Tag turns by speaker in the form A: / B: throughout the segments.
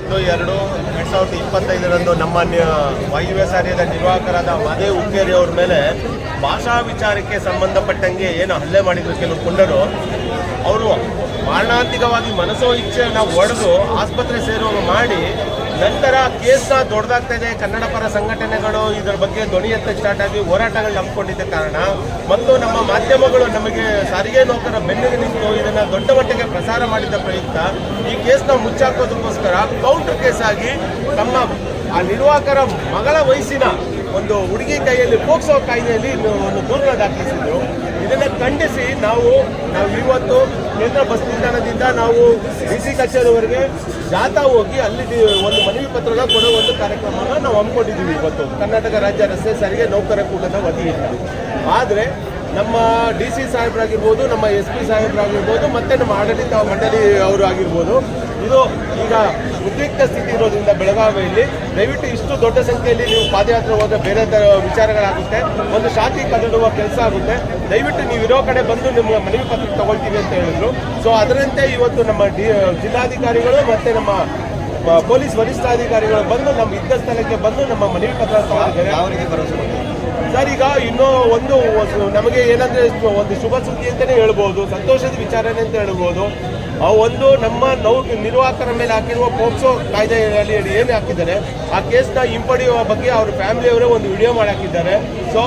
A: ಒಂದು, ಎರಡು, ಎರಡ್ ಸಾವಿರದ ಇಪ್ಪತ್ತೈದರಂದು ನಮ್ಮ ವಾಯುವ್ಯ ಸಾರಿಯದ ನಿರ್ವಾಹಕರಾದ ಮಹದೇವ್ ಹುಕ್ಕೇರಿ ಅವ್ರ ಮೇಲೆ ಭಾಷಾ ವಿಚಾರಕ್ಕೆ ಸಂಬಂಧಪಟ್ಟಂಗೆ ಏನು ಹಲ್ಲೆ ಮಾಡಿದ್ರು ಕೆಲವು ಕುಂಡರು. ಅವರು ಮಾರಣಾಂತಿಕವಾಗಿ ಮನಸ್ಸೋ ಇಚ್ಛೆಯನ್ನು ಒಡೆದು ಆಸ್ಪತ್ರೆ ಸೇರುವ ಮಾಡಿ ನಂತರ ಕೇಸ್ ದೊಡ್ಡದಾಗ್ತಾ ಇದೆ ಕನ್ನಡ ಪರ ಸಂಘಟನೆಗಳು ಇದರ ಬಗ್ಗೆ ಧ್ವನಿ ಎತ್ತ ಸ್ಟಾರ್ಟ್ ಆಗಿ ಹೋರಾಟಗಳು ನಂಬಿಕೊಂಡಿದ್ದ ಕಾರಣ. ಮತ್ತು ನಮ್ಮ ಮಾಧ್ಯಮಗಳು ನಮಗೆ ಸಾರಿಗೆ ನೌಕರ ಬೆನ್ನಿಗೆ ನಿಂತು ಇದನ್ನ ದೊಡ್ಡ ಮಟ್ಟಿಗೆ ಪ್ರಸಾರ ಮಾಡಿದ್ದ ಪ್ರಯುಕ್ತ ಈ ಕೇಸ್ನ ಮುಚ್ಚಾಕೋದಕ್ಕೋಸ್ಕರ ಕೌಂಟರ್ ಕೇಸ್ ಆಗಿ ತಮ್ಮ ಆ ನಿರ್ವಾಹಕರ ಮಗಳ ವಯಸ್ಸಿನ ಒಂದು ಹುಡುಗಿ ಕೈಯಲ್ಲಿ ಪೋಕ್ಸೋ ಕಾಯ್ದೆಯಲ್ಲಿ ಒಂದು ದೂರನ ದಾಖಲಿಸಿದ್ರು. ಇದನ್ನು ಖಂಡಿಸಿ ನಾವು ನಾವು ಇವತ್ತು ಕೇಂದ್ರ ಬಸ್ ನಿಲ್ದಾಣದಿಂದ ನಾವು ಡಿ ಸಿ ಕಚೇರಿವರೆಗೆ ಜಾಥಾ ಹೋಗಿ ಅಲ್ಲಿ ಒಂದು ಮನವಿ ಪತ್ರನ ಕೊಡೋ ಒಂದು ಕಾರ್ಯಕ್ರಮವನ್ನು ನಾವು ಹಮ್ಮಿಕೊಂಡಿದ್ದೀವಿ ಇವತ್ತು. ಕರ್ನಾಟಕ ರಾಜ್ಯ ರಸ್ತೆ ಸಾರಿಗೆ ನೌಕರ ಕೂಟದ ವತಿಯಿಂದ. ಆದರೆ ನಮ್ಮ ಡಿ ಸಿ ಸಾಹೇಬರಾಗಿರ್ಬೋದು, ನಮ್ಮ ಎಸ್ ಪಿ ಸಾಹೇಬರಾಗಿರ್ಬೋದು, ಮತ್ತು ನಮ್ಮ ಆಡಳಿತ ಮಂಡಳಿ ಅವರು ಆಗಿರ್ಬೋದು ಇದು ಈಗ ಉದ್ರಿಕ್ತ ಸ್ಥಿತಿ ಇರೋದ್ರಿಂದ ಬೆಳಗಾವಿಯಲ್ಲಿ. ದಯವಿಟ್ಟು ಇಷ್ಟು ದೊಡ್ಡ ಸಂಖ್ಯೆಯಲ್ಲಿ ನೀವು ಪಾದಯಾತ್ರೆ ಹೋದ್ರೆ ಬೇರೆ ವಿಚಾರಗಳಾಗುತ್ತೆ. ಒಂದು ಶಾಂತಿ ಕದಡುವ ಕೆಲಸ ಆಗುತ್ತೆ. ದಯವಿಟ್ಟು ನೀವು ಇರೋ ಕಡೆ ಬಂದು ನಿಮ್ಮ ಮನವಿ ಪತ್ರ ತಗೊಳ್ತೀವಿ ಅಂತ ಹೇಳಿದ್ರು. ಸೊ ಅದರಂತೆ ಇವತ್ತು ನಮ್ಮ ಡಿ ಜಿಲ್ಲಾಧಿಕಾರಿಗಳು ಮತ್ತೆ ನಮ್ಮ ಪೊಲೀಸ್ ವರಿಷ್ಠಾಧಿಕಾರಿಗಳು ಬಂದು ನಮ್ಮ ಇದ್ದ ಸ್ಥಳಕ್ಕೆ ಬಂದು ನಮ್ಮ ಮನವಿ ಪತ್ರ ತಗೊಂಡಿದ್ದಾರೆ.
B: ಅವರಿಗೆ ಭರವಸೆ
A: ಸರ್ ಈಗ ಇನ್ನೂ ಒಂದು ನಮಗೆ ಏನಂದ್ರೆ ಒಂದು ಶುಭ ಸುದ್ದಿ ಅಂತಲೇ ಹೇಳ್ಬೋದು ಸಂತೋಷದ ವಿಚಾರನೆ ಅಂತ ಹೇಳ್ಬೋದು. ಆ ಒಂದು ನಮ್ಮ ನೌ ನಿರ್ವಾಹಕರ ಮೇಲೆ ಹಾಕಿರುವ ಪೋಕ್ಸೋ ಕಾಯ್ದೆಯಲ್ಲಿ ಏನು ಹಾಕಿದ್ದಾರೆ? ಆ ಕೇಸ್ನ ಹಿಂಪಡೆಯುವ ಬಗ್ಗೆ ಅವ್ರ ಫ್ಯಾಮಿಲಿಯವರೇ ಒಂದು ವಿಡಿಯೋ ಮಾಡಿ ಹಾಕಿದ್ದಾರೆ. ಸೊ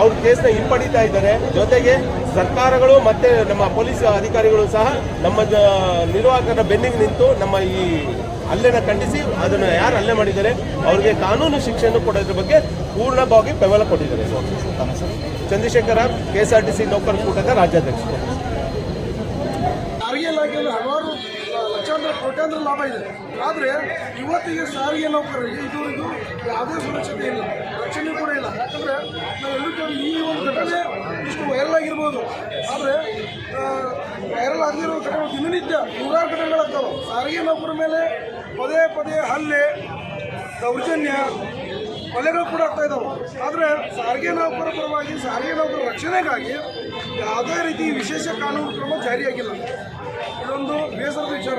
A: ಅವ್ರ ಕೇಸ್ನ ಹಿಂಪಡಿತಾ ಇದ್ದಾರೆ. ಜೊತೆಗೆ ಸರ್ಕಾರಗಳು ಮತ್ತು ನಮ್ಮ ಪೊಲೀಸ್ ಅಧಿಕಾರಿಗಳು ಸಹ ನಮ್ಮ ನಿರ್ವಾಹಕರ ಬೆನ್ನಿಗೆ ನಿಂತು ನಮ್ಮ ಈ ಹಲ್ಲೆನ ಖಂಡಿಸಿ ಅದನ್ನು ಯಾರು ಹಲ್ಲೆ ಮಾಡಿದ್ದಾರೆ? ಅವ್ರಿಗೆ ಕಾನೂನು ಶಿಕ್ಷೆಯನ್ನು ಕೊಡೋದ್ರ ಬಗ್ಗೆ ಪೂರ್ಣವಾಗಿ ಬೆಂಬಲ ಕೊಟ್ಟಿದ್ದಾರೆ? Chandrashekhar K S R T C ನೌಕರ ಕೂಟದ ರಾಜ್ಯಾಧ್ಯಕ್ಷರು
C: ಕೋಟ್ಯಾಂತರ ಲಾಭ ಇದೆ. ಆದರೆ ಇವತ್ತಿಗೆ ಸಾರಿಗೆ ನೌಕರರಿಗೆ ಇದು ಇದು ಯಾವುದೇ ಸುರಕ್ಷತೆ ಇಲ್ಲ. ರಕ್ಷಣೆ ಕೂಡ ಇಲ್ಲ. ಯಾಕಂದರೆ ನಾವು ಈ ಒಂದು ಘಟನೆ ಇಷ್ಟು ವೈರಲ್ ಆಗಿರ್ಬೋದು. ಆದರೆ ವೈರಲ್ ಆಗಿರೋ ಘಟನೆ ದಿನನಿತ್ಯ ನೂರಾರು ಘಟನೆಗಳಾಗ್ತಾವೆ ಸಾರಿಗೆ ನೌಕರ ಮೇಲೆ ಪದೇ ಪದೇ ಹಲ್ಲೆ, ದೌರ್ಜನ್ಯ, ಕೊಲೆಗಳು ಕೂಡ ಆಗ್ತಾ ಇದ್ದಾವೆ. ಆದರೆ ಸಾರಿಗೆ ನೌಕರ ಪರವಾಗಿ ಸಾರಿಗೆ ನೌಕರ ರಕ್ಷಣೆಗಾಗಿ ಯಾವುದೇ ರೀತಿ ವಿಶೇಷ ಕಾನೂನು ಕ್ರಮ ಜಾರಿಯಾಗಿಲ್ಲ. ಇದೊಂದು ಬೇಸರದ ವಿಚಾರ.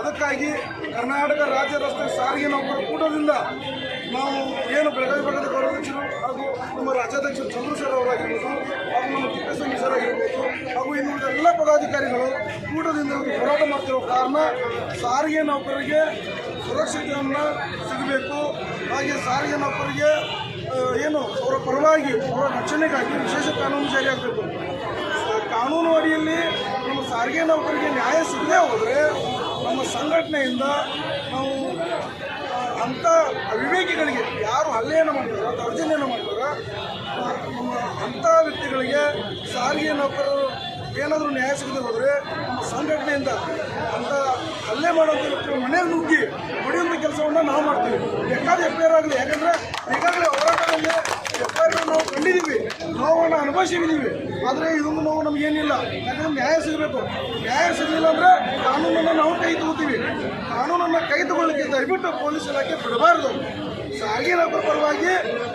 C: ಅದಕ್ಕಾಗಿ ಕರ್ನಾಟಕ ರಾಜ್ಯ ರಸ್ತೆ ಸಾರಿಗೆ ನೌಕರ ಕೂಟದಿಂದ ನಾವು ಏನು ಬೆಳಗಾವಿ ಭಾಗದ ಗೌರವಾಧ್ಯಕ್ಷರು ಹಾಗೂ ನಮ್ಮ ರಾಜ್ಯಾಧ್ಯಕ್ಷರು ಚಂದ್ರಶೇಖರ್ ಅವರಾಗಿರ್ಬೋದು, ಹಾಗೂ ನಮ್ಮ ತಿಪ್ಪೇಸ್ವಾಮಿ ಸರ್ ಆಗಿರ್ಬೋದು, ಹಾಗೂ ಇನ್ನುಳಿದ ಎಲ್ಲ ಪದಾಧಿಕಾರಿಗಳು ಕೂಟದಿಂದ ಒಂದು ಹೋರಾಟ ಮಾಡ್ತಿರೋ ಕಾರಣ ಸಾರಿಗೆ ನೌಕರರಿಗೆ ಸುರಕ್ಷತೆಯನ್ನು ಸಿಗಬೇಕು. ಹಾಗೆ ಸಾರಿಗೆ ನೌಕರರಿಗೆ ಏನು ಅವರ ಪರವಾಗಿ, ಅವರ ರಕ್ಷಣೆಗಾಗಿ ವಿಶೇಷ ಕಾನೂನು ಜಾರಿಯಾಗಬೇಕು ಕಾನೂನು ಅಡಿಯಲ್ಲಿ ನಮ್ಮ ಸಾರಿಗೆ ನೌಕರಿಗೆ ನ್ಯಾಯ ಸಿಗದೆ ಹೋದರೆ ಸಂಘಟನೆಯಿಂದ ನಾವು ಅಂಥ ಅವಿವೇಕಿಗಳಿಗೆ ಯಾರು ಹಲ್ಲೆಯನ್ನು ಮಾಡಿದಾರೋ ದೌರ್ಜನ್ಯನ ಮಾಡಿದಾರೋ ಅಂಥ ವ್ಯಕ್ತಿಗಳಿಗೆ ಸಾರಿಗೆ ನೌಕರರು ಏನಾದರೂ ನ್ಯಾಯ ಸಿಗದೆ ಹೋದರೆ ನಮ್ಮ ಸಂಘಟನೆಯಿಂದ ಅಂತ ಹಲ್ಲೆ ಮಾಡೋದು ಮನೆ ನುಗ್ಗಿ ಹೊಡೆಯುವಂಥ ಕೆಲಸವನ್ನು ನಾವು ಮಾಡ್ತೀವಿ. ಬೇಕಾದ ಎಫ್ ಐ ಆರ್ ಆಗಲಿ, ಯಾಕಂದರೆ ಈಗಾಗಲೇ ಹೋರಾಟದಲ್ಲಿ ಎಫ್ ಐ ಆರ್ ನಾವು ಕಂಡಿದ್ದೀವಿ. ನೋವನ್ನು ಅನುಭವಿಸಿದ್ದೀವಿ. ಆದರೆ ಇದೊಂದು ನೋವು ನಮಗೇನಿಲ್ಲ. ಯಾಕಂದರೆ ನ್ಯಾಯ ಸಿಗಬೇಕು. ನ್ಯಾಯ ಸಿಗಲಿಲ್ಲ ಅಂದರೆ ಕಾನೂನನ್ನು ನಾವು ಕೈ ತಗೋತೀವಿ. ಕಾನೂನನ್ನು ಕೈ ತಗೊಳ್ಳಿಕ್ಕೆ ದಯವಿಟ್ಟು ಪೊಲೀಸ್ ಇಲಾಖೆ ಬಿಡಬಾರ್ದು. ಸಾರಿಗೆ ನೌಕರ ಪರವಾಗಿ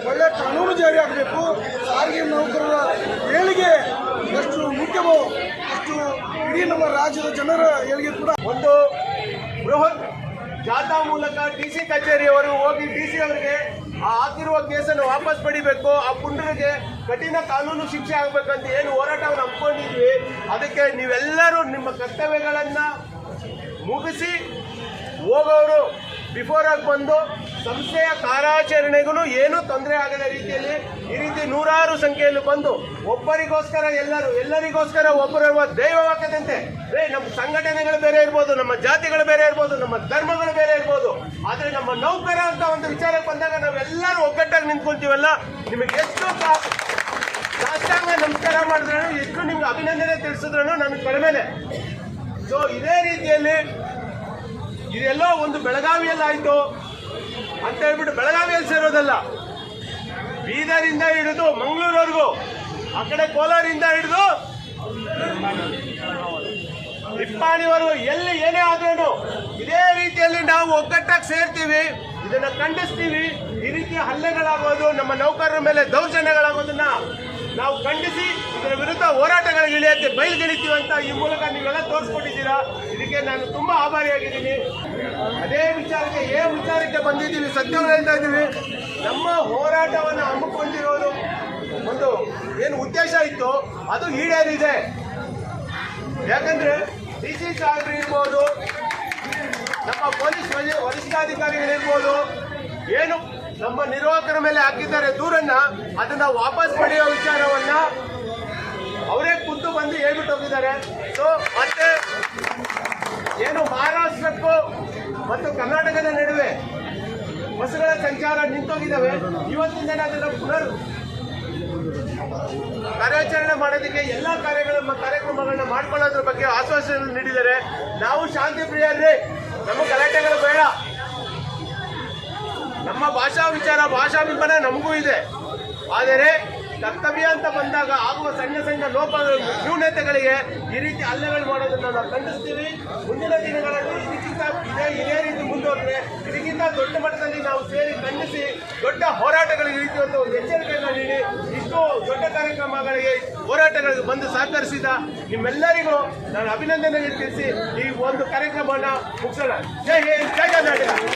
C: ಒಳ್ಳೆಯ ಕಾನೂನು ಜಾರಿ ಆಗಬೇಕು. ಸಾರಿಗೆ ನೌಕರರ ಏಳಿಗೆ ಎಷ್ಟು ಮುಖ್ಯವೋ ಅಷ್ಟು ಇಡೀ ನಮ್ಮ ರಾಜ್ಯದ ಜನರ ಏಳಿಗೆ ಕೂಡ
A: ಒಂದು ಬೃಹತ್ ಜಾಥಾ ಮೂಲಕ ಡಿ ಸಿ ಕಚೇರಿಯವರು ಹೋಗಿ ಡಿ ಸಿ ಅವರಿಗೆ ಆ ಹಾಕಿರುವ ಕೇಸನ್ನು ವಾಪಸ್ ಪಡಿಬೇಕು. ಆ ಪುಂಡರಿಗೆ ಕಠಿಣ ಕಾನೂನು ಶಿಕ್ಷೆ ಆಗಬೇಕಂತ ಏನು ಹೋರಾಟವನ್ನು ಹಮ್ಮಿಕೊಂಡಿದ್ವಿ. ಅದಕ್ಕೆ ನೀವೆಲ್ಲರೂ ನಿಮ್ಮ ಕರ್ತವ್ಯಗಳನ್ನ ಮುಗಿಸಿ ಹೋಗೋರು ಬಿಫೋರ್ ಆಗಿ ಬಂದು ಸಂಸ್ಥೆಯ ಕಾರ್ಯಾಚರಣೆಗೂ ಏನೂ ತೊಂದರೆ ಆಗದ ರೀತಿಯಲ್ಲಿ ಈ ರೀತಿ ನೂರಾರು ಸಂಖ್ಯೆಯಲ್ಲಿ ಬಂದು ಒಬ್ಬರಿಗೋಸ್ಕರ ಎಲ್ಲರೂ, ಎಲ್ಲರಿಗೋಸ್ಕರ ಒಬ್ಬರ ದೈವವಾಗದಂತೆ ರೇ ನಮ್ಮ ಸಂಘಟನೆಗಳು ಬೇರೆ ಇರ್ಬೋದು, ನಮ್ಮ ಜಾತಿಗಳು ಬೇರೆ ಇರ್ಬೋದು, ನಮ್ಮ ಧರ್ಮಗಳು ಬೇರೆ ಇರ್ಬೋದು, ಆದರೆ ನಮ್ಮ ನೌಕರ ಅಂತ ಒಂದು ವಿಚಾರಕ್ಕೆ ಬಂದಾಗ ನಾವೆಲ್ಲರೂ ಒಗ್ಗಟ್ಟಾಗಿ ನಿಂತ್ಕೊಳ್ತೀವಲ್ಲ ನಿಮಗೆ ಎಷ್ಟು ಸಾಷ್ಟಾಂಗ ನಮಸ್ಕಾರ ಮಾಡಿದ್ರು, ಎಷ್ಟು ನಿಮ್ಗೆ ಅಭಿನಂದನೆ ತಿಳಿಸಿದ್ರು ನಮಗೆ ಕಡಿಮೆನೆ. ಸೊ ಇದೇ ರೀತಿಯಲ್ಲಿ ಇದೆಲ್ಲೋ ಒಂದು ಬೆಳಗಾವಿಯಲ್ಲಿ ಆಯ್ತು ಅಂತ ಹೇಳ್ಬಿಟ್ಟು ಬೆಳಗಾವಿಯಲ್ಲಿ ಸೇರೋದಲ್ಲ. ಬೀದರಿಂದ ಹಿಡಿದು ಮಂಗಳೂರವರೆಗೂ, ಆ ಕಡೆ ಕೋಲಾರಿಂದ ಹಿಡಿದು ನಿಪ್ಪಾಣಿವರೆಗೂ ಎಲ್ಲಿ ಏನೇ ಆದ್ರೂ ಇದೇ ರೀತಿಯಲ್ಲಿ ನಾವು ಒಗ್ಗಟ್ಟಾಗಿ ಸೇರ್ತೀವಿ, ಇದನ್ನ ಖಂಡಿಸ್ತೀವಿ. ಈ ರೀತಿಯ ಹಲ್ಲೆಗಳಾಗೋದು, ನಮ್ಮ ನೌಕರರ ಮೇಲೆ ದೌರ್ಜನ್ಯಗಳಾಗೋದನ್ನ ನಾವು ಖಂಡಿಸಿ, ಇದರ ವಿರುದ್ಧ ಹೋರಾಟಗಳಿಗೆ ಇಳಿಯತ್ತೆ ಬಯಲುಗೆಳಿತೀವಿ ಅಂತ ಈ ಮೂಲಕ ನೀವೆಲ್ಲ ತೋರಿಸ್ಕೊಟ್ಟಿದ್ದೀರಾ? ಇದಕ್ಕೆ ನಾನು ತುಂಬಾ ಆಭಾರಿಯಾಗಿದ್ದೀನಿ. ಅದೇ ವಿಚಾರಕ್ಕೆ, ಏ ವಿಚಾರಕ್ಕೆ ಬಂದಿದ್ದೀವಿ ಸತ್ಯವನ್ನು ಹೇಳ್ತಾ ಇದ್ದೀವಿ. ನಮ್ಮ ಹೋರಾಟವನ್ನು ಹಮ್ಮಿಕೊಂಡಿರೋದು ಒಂದು ಏನು ಉದ್ದೇಶ ಇತ್ತು, ಅದು ಈಡೇರಿದೆ. ಯಾಕಂದ್ರೆ ಡಿ ಸಿ ಸಾಹೇಬ್ರು ಇರ್ಬೋದು, ನಮ್ಮ ಪೊಲೀಸ್ ವರಿ- ವರಿಷ್ಠಾಧಿಕಾರಿಗಳಿರ್ಬೋದು ಏನು ನಮ್ಮ ನಿರ್ವಾಹಕರ ಮೇಲೆ ಹಾಕಿದ್ದಾರೆ ದೂರನ್ನ, ಅದನ್ನ ವಾಪಸ್ ಪಡೆಯೋ ವಿಚಾರವನ್ನ ಹೋಗಿದ್ದಾರೆ. ಸೊ ಮತ್ತೆ ಏನು ಮಹಾರಾಷ್ಟ್ರಕ್ಕೂ ಮತ್ತು ಕರ್ನಾಟಕದ ನಡುವೆ ಬಸ್ಸುಗಳ ಸಂಚಾರ ನಿಂತೋಗಿದ್ದಾವೆ. ಇವತ್ತಿಂದ ಅದನ್ನು ಪುನರ್ ಕಾರ್ಯಾಚರಣೆ ಮಾಡೋದಕ್ಕೆ ಎಲ್ಲ ಕಾರ್ಯಗಳ ಕಾರ್ಯಕ್ರಮಗಳನ್ನ ಮಾಡ್ಕೊಳ್ಳೋದ್ರ ಬಗ್ಗೆ ಆಶ್ವಾಸನೆ ನೀಡಿದ್ದಾರೆ. ನಾವು ಶಾಂತಿ ಪ್ರಿಯರೇ ನಮ್ಮ ಗಲಾಟೆಗಳು ಬೇಡ. ನಮ್ಮ ಭಾಷಾ ವಿಚಾರ, ಭಾಷಾಭಿಮಾನ ನಮಗೂ ಇದೆ. ಆದರೆ ಕರ್ತವ್ಯ ಅಂತ ಬಂದಾಗ ಆಗುವ ಸಣ್ಣ ಸಣ್ಣ ಲೋಪಗಳು ನ್ಯೂನತೆಗಳಿಗೆ ಈ ರೀತಿ ಹಲ್ಲೆಗಳು ಮಾಡೋದನ್ನ ನಾವು ಖಂಡಿಸ್ತೀವಿ. ಮುಂದಿನ ದಿನಗಳಲ್ಲಿ ಇದಕ್ಕಿಂತ ಇದೇ ಇದೇ ರೀತಿ ಮುಂದುವರೆದ್ರೆ ಇದಕ್ಕಿಂತ ದೊಡ್ಡ ಮಟ್ಟದಲ್ಲಿ ನಾವು ಸೇರಿ ಖಂಡಿಸಿ ದೊಡ್ಡ ಹೋರಾಟಗಳಿಗೆ ರೀತಿ ಒಂದು ಎಚ್ಚರಿಕೆಯನ್ನು ನೀಡಿ ಇಷ್ಟು ದೊಡ್ಡ ಕಾರ್ಯಕ್ರಮಗಳಿಗೆ ಹೋರಾಟಗಳಿಗೆ ಬಂದು ಸಹಕರಿಸಿದ ನಿಮ್ಮೆಲ್ಲರಿಗೂ ನಾನು ಅಭಿನಂದನೆ ತಿಳಿಸಿ ಈ ಒಂದು ಕಾರ್ಯಕ್ರಮವನ್ನು ಮುಗಿಸೋಣ. ಜೈ ಹಿಂದ್, ಜೈ ಕರ್ನಾಟಕ.